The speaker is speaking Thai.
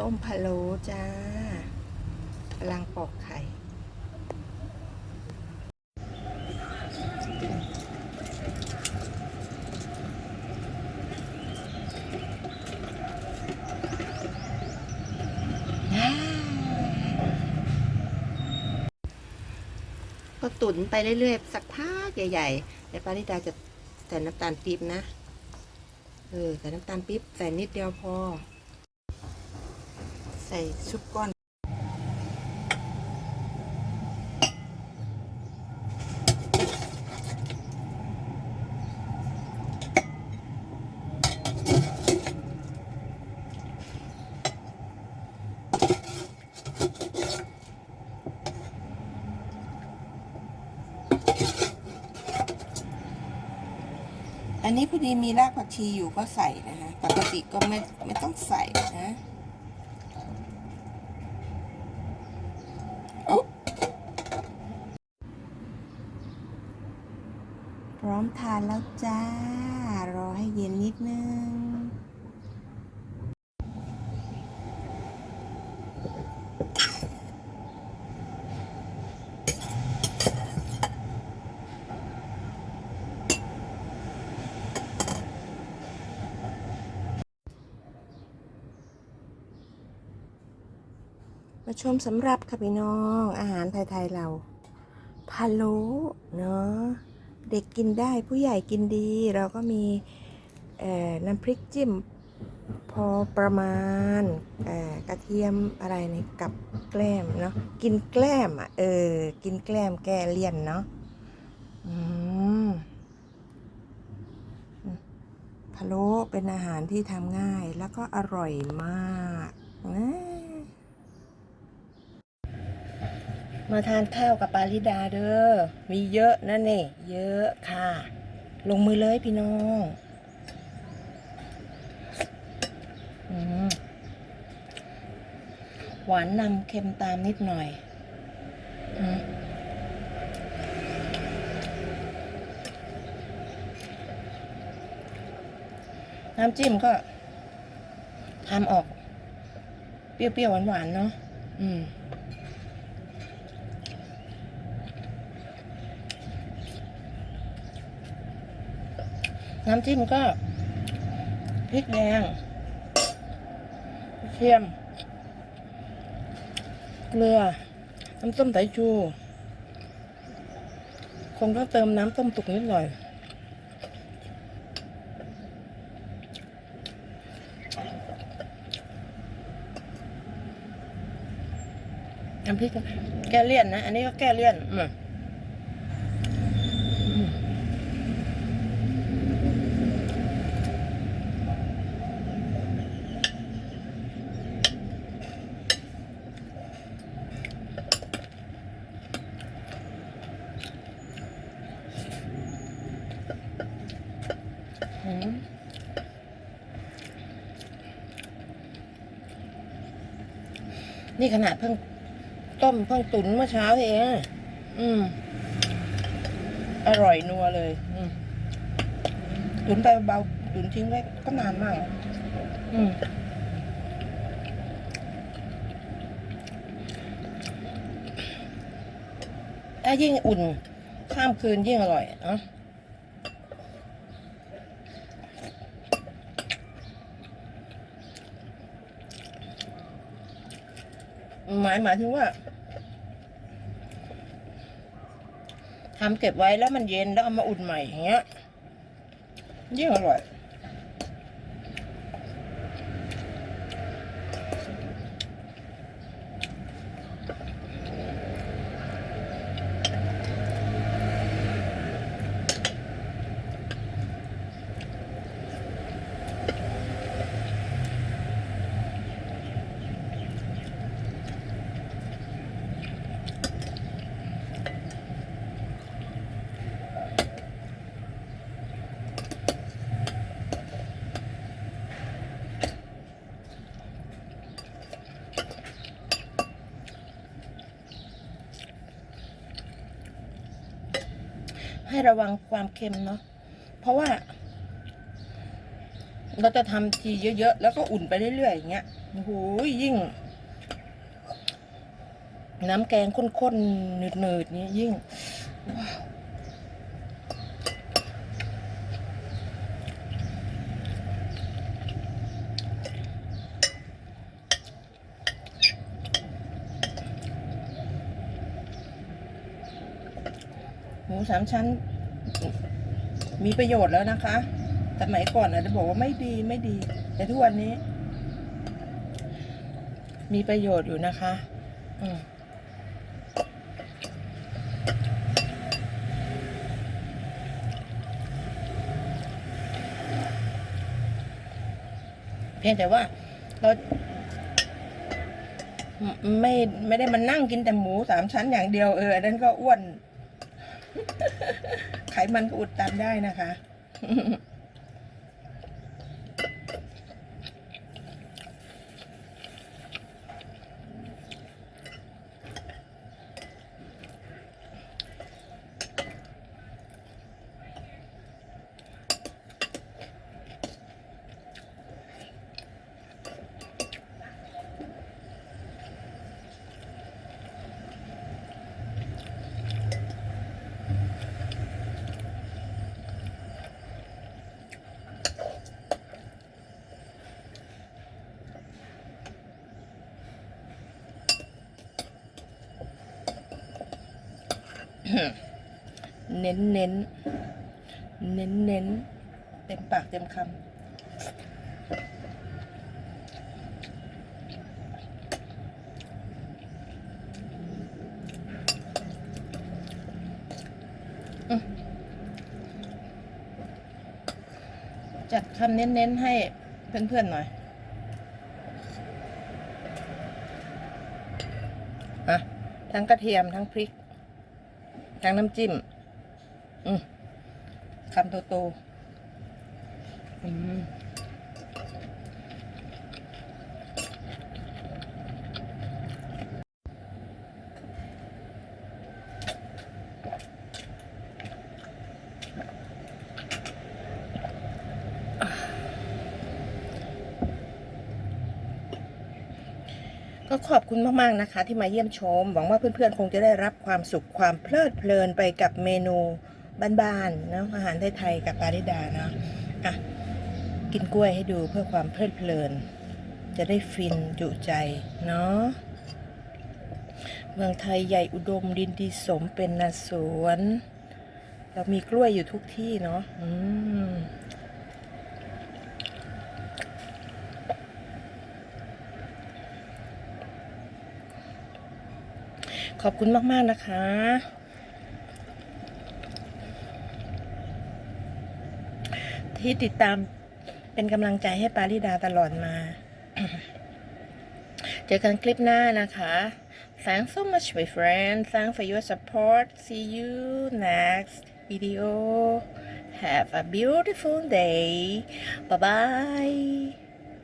ต้มพะโล้จ้ากำลังปอกไข่ก็ตุ๋นไปเรื่อยๆ สักพักใหญ่ๆเดี๋ยวปาริดาจะใส่น้ำตาลปี๊บนะ เออ ใส่น้ำตาลปี๊บใส่นิดเดียวพอ ใส่ชุบก้อน อันนี้พอดีมีรากผักชีอยู่ก็ใส่นะฮะปกติก็ไม่ไม่ต้องใส่นะโอ๊ะ พร้อมทานแล้วจ้า รอให้เย็นนิดนึง มาชมสำหรับค่ะพี่น้องอาหารไทยๆเราพะโล้เนาะเด็กกินได้ผู้ใหญ่กินดี เราก็มีน้ำพริกจิ้มพอประมาณกระเทียมอะไรนี่กับแกล้มเนาะกินแกล้มอะเออกินแกล้มแก้เลี่ยนเนาะพะโล้เป็นอาหารที่ทำง่ายแล้วก็อร่อยมากนะ มาทานข้าวกับปาริดาเด้อ มีเยอะนะนี่เยอะค่ะ ลงมือเลยพี่น้องอหวานนำเค็มตามนิดหน่อยอน้ำจิ้มก็ทำออก เปรี้ยวๆหวานๆเนาะ อืม น้ำจิ้มก็พริกแดงเทียม เกลือ น้ำส้มสายชู คงต้องเติมน้ำต้มตุกนิดหน่อย น้ำพริกแก้เลี่ยนนะ อันนี้ก็แก้เลี่ยน อืม อืม นี่ขนาดเพิ่งต้มเพิ่งตุ๋นเมื่อเช้าเอง อืม อร่อยนัวเลย อืมตุ๋นไปเบาตุ๋นทิ้งไว้ก็นานมาก อืมถ้ายิ่งอุ่นข้ามคืนยิ่งอร่อยเนาะ หมายหมายถึงว่าทำเก็บไว้แล้วมันเย็นแล้วเอามาอุ่นใหม่อย่างเงี้ยยิ่งอร่อย ให้ระวังความเค็มเนาะเพราะว่า เราจะทำทีเยอะๆ แล้วก็อุ่นไปเรื่อยๆอย่างเงี้ยหูยยิ่ง น้ำแกงข้นๆหนืดๆนี้ยิ่งว้าว หมูสามชั้น มีประโยชน์แล้วนะคะ สมัยก่อนอาจจะบอกว่าไม่ดีไม่ดี แต่ทุกวันนี้ มีประโยชน์อยู่นะคะ อืมเพียงแต่ว่าเราไม่ไม่ได้มานั่งกินแต่หมูสามชั้นอย่างเดียวเอออันนั้นก็อ้วน ไขมันก็อุดตันได้นะคะ เน้นเน้นเน้นเน้นเต็มปากเต็มคำอืมจัดคำเน้นๆให้เพื่อนๆหน่อยอะทั้งกระเทียมทั้งพริก ทั้งน้ำจิ้ม โตอืมก็ขอบคุณมาก ๆ นะคะ ที่มาเยี่ยมชม หวังว่าเพื่อน ๆ คงจะได้รับความสุขความเพลิดเพลินไปกับเมนู บ้านๆเนะอาหารไทยๆกับปาริดาเนาะอะกินกล้วยให้ดูเพื่อความเพลิดเพลิน จะได้ฟินจุใจเนาะเมืองไทยใหญ่อุดมดินดีสมเป็นนาสวน เรามีกล้วยอยู่ทุกที่เนาะอืมขอบคุณมาก ๆ นะคะ ที่ติดตามเป็นกำลังใจให้ปาริดาตลอดมา เจอกันคลิปหน้านะคะ Thanks so much my friend Thanks for your support See you next video Have a beautiful day Bye bye